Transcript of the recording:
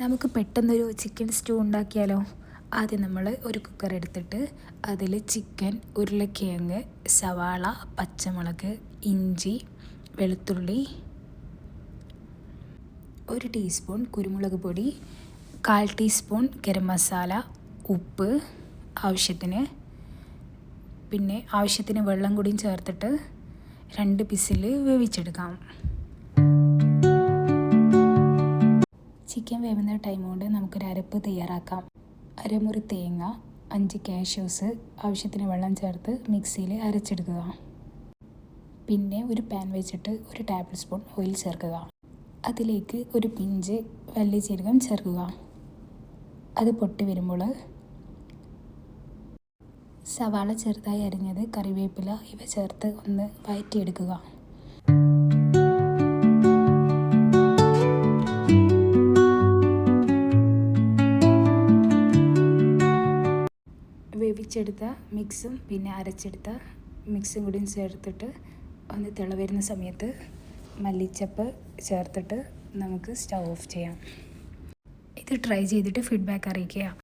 നമുക്ക് പെട്ടെന്നൊരു chicken stew ഉണ്ടാക്കിയാലോ? ആദ്യം നമ്മൾ ഒരു കുക്കർ എടുത്തിട്ട് അതിൽ ചിക്കൻ ഉരുളക്കിഴങ്ങ് സവാള പച്ചമുളക് ഇഞ്ചി വെളുത്തുള്ളി ഒരു ടീസ്പൂൺ കുരുമുളക് പൊടി കാൽ ടീസ്പൂൺ ഗരം മസാല ഉപ്പ് ആവശ്യത്തിന്. പിന്നെ ആവശ്യത്തിന് വെള്ളം കൂടിയും ചേർത്തിട്ട് രണ്ട് പിസിൽ വേവിച്ചെടുക്കാം. ചിക്കൻ വേവുന്ന ടൈം കൊണ്ട് നമുക്കൊരു അരപ്പ് തയ്യാറാക്കാം. അരമുറി തേങ്ങ അഞ്ച് കാഷ്യൂസ് ആവശ്യത്തിന് വെള്ളം ചേർത്ത് മിക്സിയിൽ അരച്ചെടുക്കുക. പിന്നെ ഒരു പാൻ വെച്ചിട്ട് ഒരു ടേബിൾ സ്പൂൺ ഓയിൽ ചേർക്കുക. അതിലേക്ക് ഒരു പിഞ്ച് വലിയ ചേർക്കുക. അത് പൊട്ടി വരുമ്പോൾ സവാള ചെറുതായി അരിഞ്ഞത് കറിവേപ്പില ഇവ ചേർത്ത് ഒന്ന് വഴറ്റിയെടുക്കുക വേവിച്ചെടുത്ത മിക്സും പിന്നെ അരച്ചെടുത്ത മിക്സും കൂടി ചേർത്തിട്ട് ഒന്ന് തിള വരുന്ന സമയത്ത് മല്ലിച്ചപ്പ് ചേർത്തിട്ട് നമുക്ക് സ്റ്റൗ ഓഫ് ചെയ്യാം. ഇത് ട്രൈ ചെയ്തിട്ട് ഫീഡ്ബാക്ക് അറിയിക്കുക.